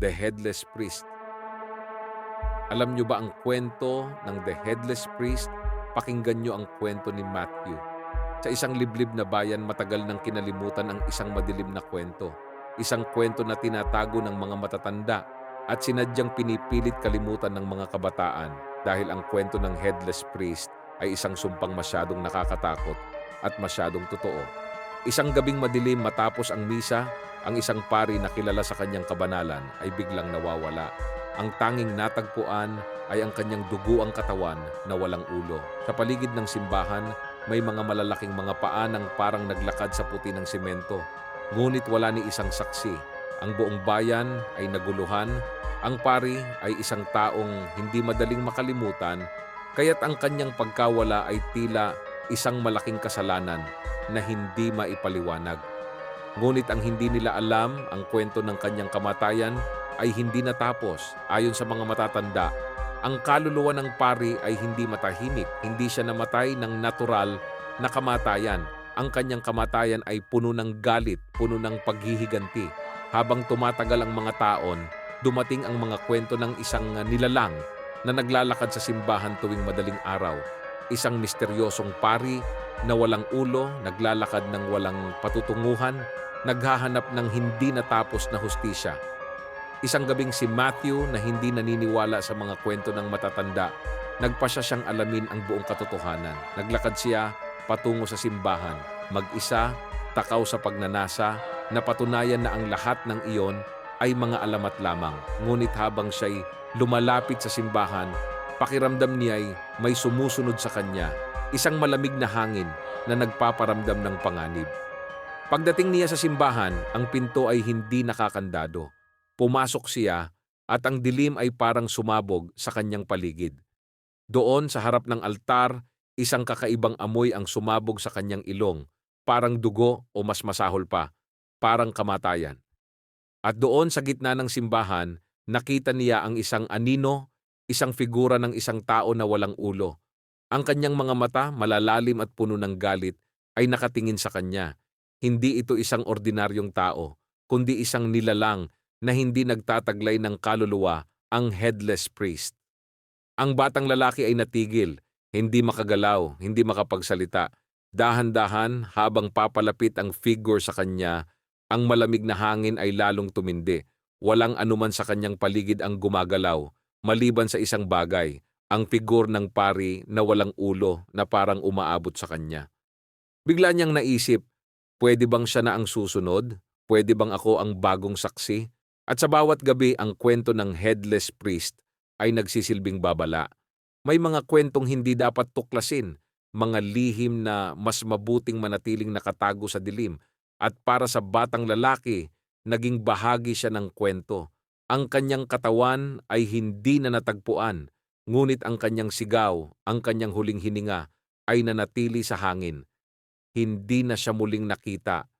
The Headless Priest. Alam nyo ba ang kwento ng The Headless Priest? Pakinggan nyo ang kwento ni Matthew. Sa isang liblib na bayan, matagal nang kinalimutan ang isang madilim na kwento. Isang kwento na tinatago ng mga matatanda at sinadyang pinipilit kalimutan ng mga kabataan dahil ang kwento ng Headless Priest ay isang sumpang masyadong nakakatakot at masyadong totoo. Isang gabing madilim matapos ang misa, ang isang pari na kilala sa kanyang kabanalan ay biglang nawawala. Ang tanging natagpuan ay ang kanyang duguang katawan na walang ulo. Sa paligid ng simbahan, may mga malalaking mga paa ng parang naglakad sa puti ng simento. Ngunit wala ni isang saksi. Ang buong bayan ay naguluhan. Ang pari ay isang taong hindi madaling makalimutan, kaya't ang kanyang pagkawala ay tila isang malaking kasalanan na hindi maipaliwanag. Ngunit ang hindi nila alam, ang kwento ng kanyang kamatayan ay hindi natapos. Ayon sa mga matatanda, ang kaluluwa ng pari ay hindi matahimik. Hindi siya namatay ng natural na kamatayan. Ang kanyang kamatayan ay puno ng galit, puno ng paghihiganti. Habang tumatagal ang mga taon, dumating ang mga kwento ng isang nilalang na naglalakad sa simbahan tuwing madaling araw. Isang misteryosong pari na walang ulo, naglalakad ng walang patutunguhan, naghahanap ng hindi natapos na hustisya. Isang gabing si Matthew na hindi naniniwala sa mga kwento ng matatanda, nagpasya siyang alamin ang buong katotohanan. Naglakad siya patungo sa simbahan, mag-isa, takaw sa pagnanasa, napatunayan na ang lahat ng iyon ay mga alamat lamang. Ngunit habang siya'y lumalapit sa simbahan, pakiramdam niya ay may sumusunod sa kanya, isang malamig na hangin na nagpaparamdam ng panganib. Pagdating niya sa simbahan, ang pinto ay hindi nakakandado. Pumasok siya at ang dilim ay parang sumabog sa kanyang paligid. Doon sa harap ng altar, isang kakaibang amoy ang sumabog sa kanyang ilong, parang dugo o mas masahol pa, parang kamatayan. At doon sa gitna ng simbahan, nakita niya ang isang anino, isang figura ng isang tao na walang ulo. Ang kanyang mga mata, malalalim at puno ng galit, ay nakatingin sa kanya. Hindi ito isang ordinaryong tao, kundi isang nilalang na hindi nagtataglay ng kaluluwa, ang headless priest. Ang batang lalaki ay natigil, hindi makagalaw, hindi makapagsalita. Dahan-dahan habang papalapit ang figure sa kanya, ang malamig na hangin ay lalong tumindi. Walang anuman sa kanyang paligid ang gumagalaw, maliban sa isang bagay, ang figur ng pari na walang ulo na parang umaabot sa kanya. Bigla niyang naisip, pwede bang siya na ang susunod? Pwede bang ako ang bagong saksi? At sa bawat gabi, ang kwento ng headless priest ay nagsisilbing babala. May mga kwentong hindi dapat tuklasin, mga lihim na mas mabuting manatiling nakatago sa dilim. At para sa batang lalaki, naging bahagi siya ng kwento. Ang kanyang katawan ay hindi na natagpuan, ngunit ang kanyang sigaw, ang kanyang huling hininga, ay nanatili sa hangin. Hindi na siya muling nakita